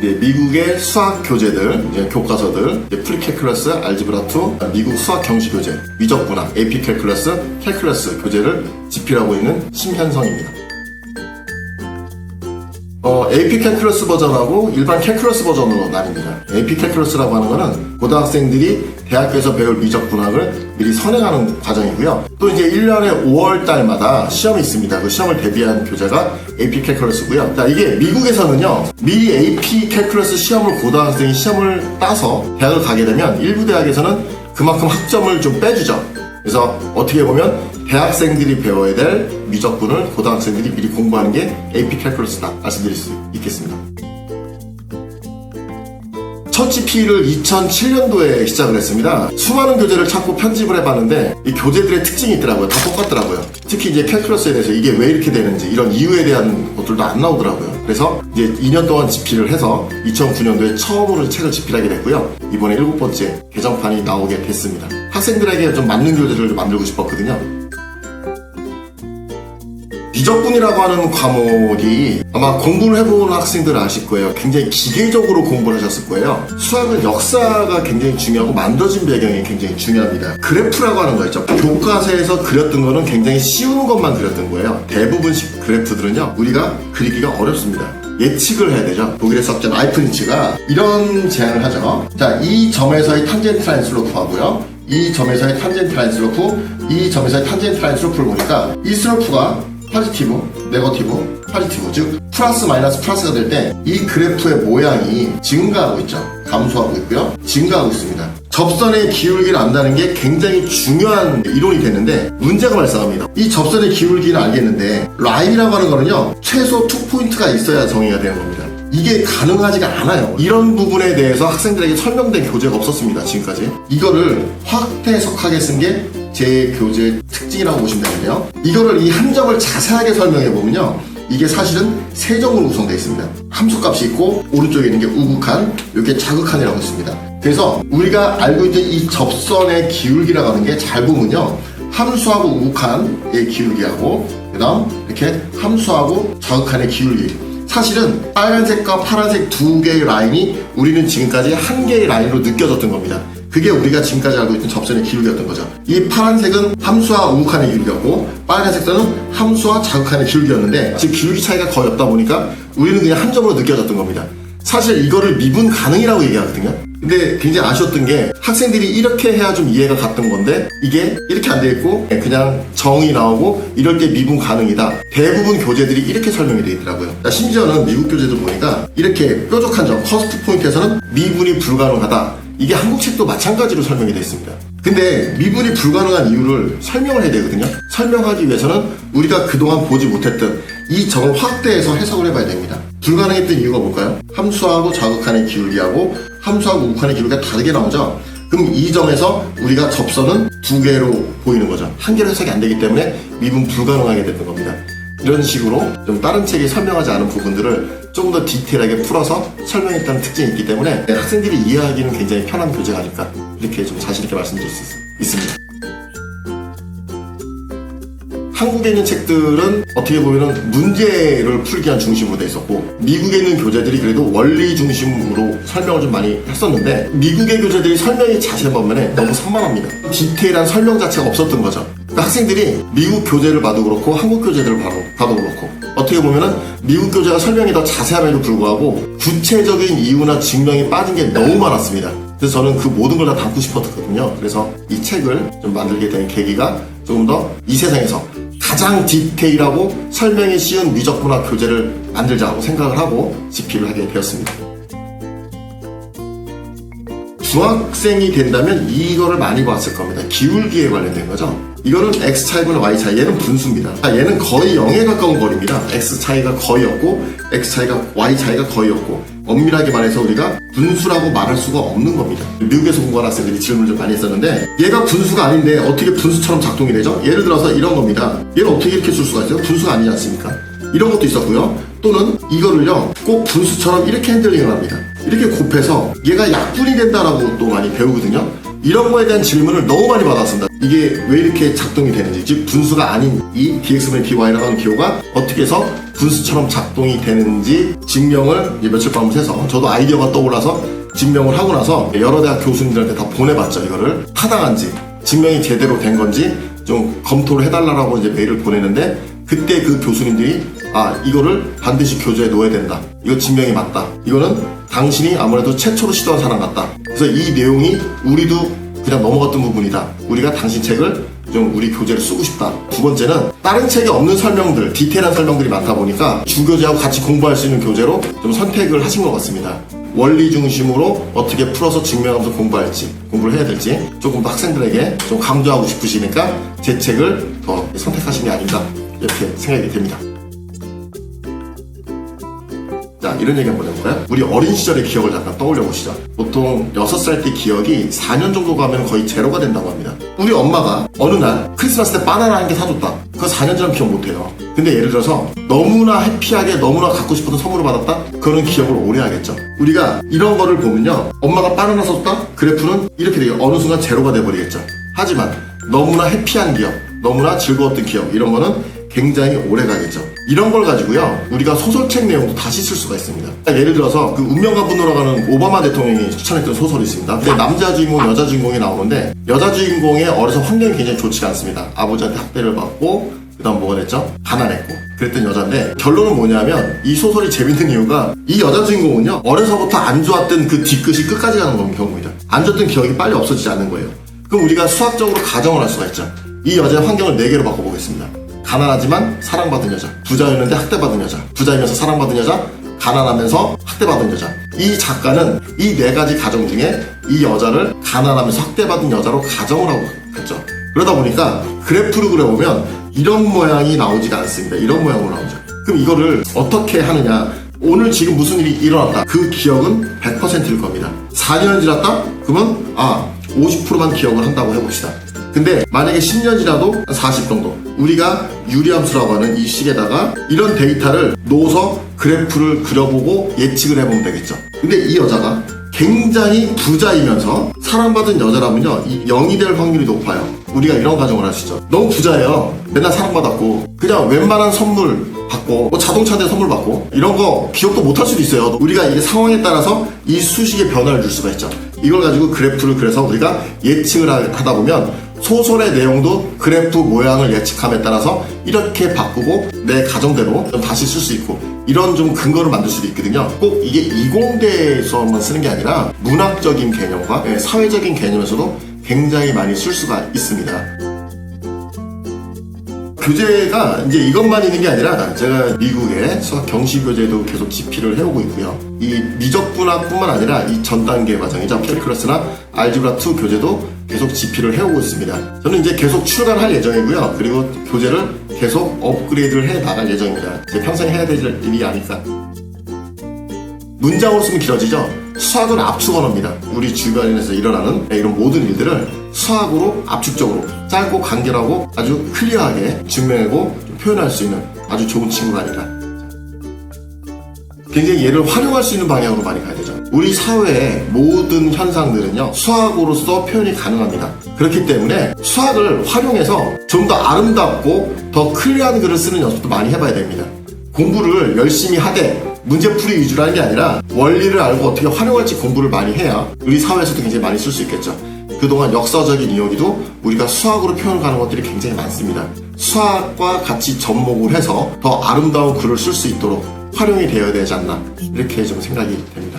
이제 미국의 수학 교재들, 이제 교과서들, 이제 프리캘큘러스, 알지브라 2, 미국 수학 경시 교재, 미적분학, AP 캘큘러스, 캘큘러스 교재를 집필하고 있는 심현성입니다. 어, AP 캘큘러스 버전하고 일반 캘큘러스 버전으로 나뉩니다. AP 캘큘러스라고 하는 거는 고등학생들이 대학교에서 배울 미적 분학을 미리 선행하는 과정이고요. 또 이제 1년에 5월 달마다 시험이 있습니다. 그 시험을 대비한 교재가 AP 캘큘러스고요. 자, 이게 미국에서는요. 미리 AP 캘큘러스 시험을 고등학생이 시험을 따서 대학을 가게 되면 일부 대학에서는 그만큼 학점을 좀 빼주죠. 그래서 어떻게 보면 대학생들이 배워야 될 미적분을 고등학생들이 미리 공부하는 게 AP 캘큘러스다 말씀드릴 수 있겠습니다. 첫 GP를 2007년도에 시작을 했습니다. 수많은 교재를 찾고 편집을 해봤는데 이 교재들의 특징이 있더라고요. 다 똑같더라고요. 특히 이제 캘큘러스에 대해서 이게 왜 이렇게 되는지 이런 이유에 대한 것들도 안 나오더라고요. 그래서 이제 2년 동안 집필을 해서 2009년도에 처음으로 책을 집필하게 됐고요. 이번에 일곱 번째 개정판이 나오게 됐습니다. 학생들에게 좀 맞는 교재를 좀 만들고 싶었거든요. 미적분이라고 하는 과목이 아마 공부를 해본 학생들은 아실 거예요. 굉장히 기계적으로 공부를 하셨을 거예요. 수학은 역사가 굉장히 중요하고 만들어진 배경이 굉장히 중요합니다. 그래프라고 하는 거 있죠. 교과서에서 그렸던 거는 굉장히 쉬운 것만 그렸던 거예요. 대부분식 그래프들은요, 우리가 그리기가 어렵습니다. 예측을 해야 되죠. 독일의 수학자 라이프니츠가 이런 제안을 하죠. 자, 이 점에서의 탄젠트 라인 슬로프 하고요. 이 점에서의 탄젠트 라인 슬로프, 이 점에서의 탄젠트 라인 슬로프를 보니까 이 슬로프가 포지티브, 네거티브, 포지티브 즉 플러스 마이너스 플러스가 될 때 이 그래프의 모양이 증가하고 있죠. 감소하고 있고요. 증가하고 있습니다. 접선의 기울기를 안다는 게 굉장히 중요한 이론이 되는데 문제가 발생합니다. 이 접선의 기울기는 알겠는데 라인이라고 하는 거는요 최소 2포인트가 있어야 정의가 되는 겁니다. 이게 가능하지가 않아요. 이런 부분에 대해서 학생들에게 설명된 교재가 없었습니다. 지금까지. 이거를 확대 해석하게 쓴게 제 교재의 특징이라고 보시면 되는데요. 이거를 이 한 점을 자세하게 설명해 보면요. 이게 사실은 세 점으로 구성되어 있습니다. 함수값이 있고 오른쪽에 있는 게 우극한, 이게 자극한이라고 있습니다. 그래서 우리가 알고 있는 이 접선의 기울기라고 하는 게 잘 보면요. 함수하고 우극한의 기울기하고 그다음 이렇게 함수하고 자극한의 기울기 사실은 빨간색과 파란색 두 개의 라인이 우리는 지금까지 한 개의 라인으로 느껴졌던 겁니다. 그게 우리가 지금까지 알고 있던 접선의 기울기였던 거죠. 이 파란색은 함수와 우극한의 기울기였고 빨간색은 함수와 자극한의 기울기였는데 지금 기울기 차이가 거의 없다 보니까 우리는 그냥 한 점으로 느껴졌던 겁니다. 사실 이거를 미분 가능이라고 얘기하거든요. 근데 굉장히 아쉬웠던 게 학생들이 이렇게 해야 좀 이해가 갔던 건데 이게 이렇게 안돼 있고 그냥 정이 나오고 이럴 때 미분 가능이다. 대부분 교재들이 이렇게 설명이 돼 있더라고요. 심지어는 미국 교재들 보니까 이렇게 뾰족한 점, 커스트 포인트에서는 미분이 불가능하다. 이게 한국 책도 마찬가지로 설명이 되어 있습니다. 근데 미분이 불가능한 이유를 설명을 해야 되거든요. 설명하기 위해서는 우리가 그동안 보지 못했던 이 점을 확대해서 해석을 해봐야 됩니다. 불가능했던 이유가 뭘까요? 함수하고 자극한의 기울기하고 함수하고 우극한의 기울기가 다르게 나오죠. 그럼 이 점에서 우리가 접선은 두 개로 보이는 거죠. 한 개로 해석이 안 되기 때문에 미분 불가능하게 됐던 겁니다. 이런 식으로 좀 다른 책이 설명하지 않은 부분들을 조금 더 디테일하게 풀어서 설명했다는 특징이 있기 때문에 학생들이 이해하기는 굉장히 편한 교재가 아닐까 이렇게 좀 자신있게 말씀드릴 수 있- 있습니다. 한국에 있는 책들은 어떻게 보면 문제를 풀기 위한 중심으로 돼 있었고 미국에 있는 교재들이 그래도 원리 중심으로 설명을 좀 많이 했었는데 미국의 교재들이 설명이 자세한 반면에 너무 산만합니다. 디테일한 설명 자체가 없었던 거죠. 학생들이 미국 교재를 봐도 그렇고 한국 교재들을 봐도, 봐도 그렇고 어떻게 보면은 미국 교재가 설명이 더 자세함에도 불구하고 구체적인 이유나 증명이 빠진 게 너무 많았습니다. 그래서 저는 그 모든 걸 다 담고 싶었거든요. 그래서 이 책을 좀 만들게 된 계기가 조금 더 이 세상에서 가장 디테일하고 설명이 쉬운 미적분학 교재를 만들자고 생각을 하고 집필을 하게 되었습니다. 중학생이 된다면 이거를 많이 봤을 겁니다. 기울기에 관련된 거죠. 이거는 x 차이분 y 차이. 얘는 분수입니다. 아, 얘는 거의 0에 가까운 거리입니다. x 차이가 거의 없고 x 차이가 y 차이가 거의 없고 엄밀하게 말해서 우리가 분수라고 말할 수가 없는 겁니다. 미국에서 공부한 학생들이 질문을 좀 많이 했었는데 얘가 분수가 아닌데 어떻게 분수처럼 작동이 되죠? 예를 들어서 이런 겁니다. 얘를 어떻게 이렇게 쓸 수가 있어요? 분수가 아니지 않습니까? 이런 것도 있었고요. 또는 이거를요 꼭 분수처럼 이렇게 핸들링을 합니다. 이렇게 곱해서 얘가 약분이 된다라고 또 많이 배우거든요. 이런 거에 대한 질문을 너무 많이 받았습니다. 이게 왜 이렇게 작동이 되는지, 즉 분수가 아닌 이 dx분의 dy라고 하는 기호가 어떻게 해서 분수처럼 작동이 되는지 증명을 며칠 밤을 새서 저도 아이디어가 떠올라서 증명을 하고 나서 여러 대학 교수님들한테 다 보내봤죠. 이거를 타당한지 증명이 제대로 된 건지 좀 검토를 해달라고 이제 메일을 보내는데 그때 그 교수님들이 아 이거를 반드시 교재에 넣어야 된다. 이거 증명이 맞다. 이거는 당신이 아무래도 최초로 시도한 사람 같다. 그래서 이 내용이 우리도 그냥 넘어갔던 부분이다. 우리가 당신 책을 좀 우리 교재를 쓰고 싶다. 두 번째는 다른 책에 없는 설명들, 디테일한 설명들이 많다 보니까 주교재하고 같이 공부할 수 있는 교재로 좀 선택을 하신 것 같습니다. 원리 중심으로 어떻게 풀어서 증명하면서 공부할지, 공부를 해야 될지 조금 더 학생들에게 좀 강조하고 싶으시니까 제 책을 더 선택하신 게 아닌가 이렇게 생각이 됩니다. 이런 얘기 한번 해볼까요? 우리 어린 시절의 기억을 잠깐 떠올려 보시죠. 보통 6살 때 기억이 4년 정도 가면 거의 제로가 된다고 합니다. 우리 엄마가 어느 날 크리스마스 때 바나나 한 개 사줬다. 그거 4년 전은 기억 못해요. 근데 예를 들어서 너무나 해피하게 너무나 갖고 싶어서 선물을 받았다? 그거는 기억을 오래 하겠죠. 우리가 이런 거를 보면요. 엄마가 바나나 사줬다? 그래프는 이렇게 돼요. 어느 순간 제로가 돼버리겠죠. 하지만 너무나 해피한 기억, 너무나 즐거웠던 기억, 이런 거는 굉장히 오래 가겠죠. 이런 걸 가지고요, 우리가 소설책 내용도 다시 쓸 수가 있습니다. 예를 들어서 그 운명과 분노라고 하는 오바마 대통령이 추천했던 소설이 있습니다. 근데 남자 주인공, 여자 주인공이 나오는데 여자 주인공의 어려서 환경이 굉장히 좋지가 않습니다. 아버지한테 학대를 받고 그 다음 뭐가 됐죠? 가난했고 그랬던 여자인데 결론은 뭐냐면 이 소설이 재밌는 이유가 이 여자 주인공은요 어려서부터 안 좋았던 그 뒤끝이 끝까지 가는 건 경우입니다. 안 좋았던 기억이 빨리 없어지지 않는 거예요. 그럼 우리가 수학적으로 가정을 할 수가 있죠. 이 여자의 환경을 네 개로 바꿔보겠습니다. 가난하지만 사랑받은 여자, 부자였는데 학대받은 여자, 부자이면서 사랑받은 여자, 가난하면서 학대받은 여자. 이 작가는 이 네 가지 가정 중에 이 여자를 가난하면서 학대받은 여자로 가정을 하고 했죠. 그러다 보니까 그래프를 그려보면 이런 모양이 나오지가 않습니다. 이런 모양으로 나오죠. 그럼 이거를 어떻게 하느냐? 오늘 지금 무슨 일이 일어났다. 그 기억은 100%일 겁니다. 4년이 지났다? 그러면 아 50%만 기억을 한다고 해봅시다. 근데 만약에 10년 지나도 한 40 정도 우리가 유리함수라고 하는 이 식에다가 이런 데이터를 놓아서 그래프를 그려보고 예측을 해보면 되겠죠. 근데 이 여자가 굉장히 부자이면서 사랑받은 여자라면요 이 0이 될 확률이 높아요. 우리가 이런 가정을 있죠. 너무 부자예요. 맨날 사랑받았고 그냥 웬만한 선물 받고 뭐 자동차 대 선물 받고 이런 거 기억도 못할 수도 있어요. 우리가 이게 상황에 따라서 이 수식의 변화를 줄 수가 있죠. 이걸 가지고 그래프를 그래서 우리가 예측을 하- 하다 보면 소설의 내용도 그래프 모양을 예측함에 따라서 이렇게 바꾸고 내 가정대로 좀 다시 쓸 수 있고 이런 좀 근거를 만들 수도 있거든요. 꼭 이게 이공대에서만 쓰는 게 아니라 문학적인 개념과 예, 사회적인 개념에서도 굉장히 많이 쓸 수가 있습니다. 교재가 이제 이것만 있는 게 아니라 제가 수학 경시 교재도 계속 집필을 해오고 있고요. 이 미적분학뿐만 아니라 이 전 단계 과정이죠. 캘리클러스나 알지브라 2 교재도 계속 집필을 해오고 있습니다. 저는 이제 계속 출간할 예정이고요. 그리고 교재를 계속 업그레이드를 해 나갈 예정입니다. 제 평생 해야 될 일이 아닐까. 문장으로 쓰면 길어지죠. 수학은 압축 언어입니다. 우리 주변에서 일어나는 이런 모든 일들을 수학으로 압축적으로 짧고 간결하고 아주 클리어하게 증명하고 좀 표현할 수 있는 아주 좋은 친구가 아닌가. 굉장히 얘를 활용할 수 있는 방향으로 많이 가야 되죠. 우리 사회의 모든 현상들은요, 수학으로서 표현이 가능합니다. 그렇기 때문에 수학을 활용해서 좀 더 아름답고 더 클리어한 글을 쓰는 연습도 많이 해봐야 됩니다. 공부를 열심히 하되 문제풀이 위주로 하는 게 아니라 원리를 알고 어떻게 활용할지 공부를 많이 해야 우리 사회에서도 굉장히 많이 쓸 수 있겠죠. 그동안 역사적인 이야기도 우리가 수학으로 표현을 가는 것들이 굉장히 많습니다. 수학과 같이 접목을 해서 더 아름다운 글을 쓸 수 있도록 활용이 되어야 되지 않나 이렇게 좀 생각이 됩니다.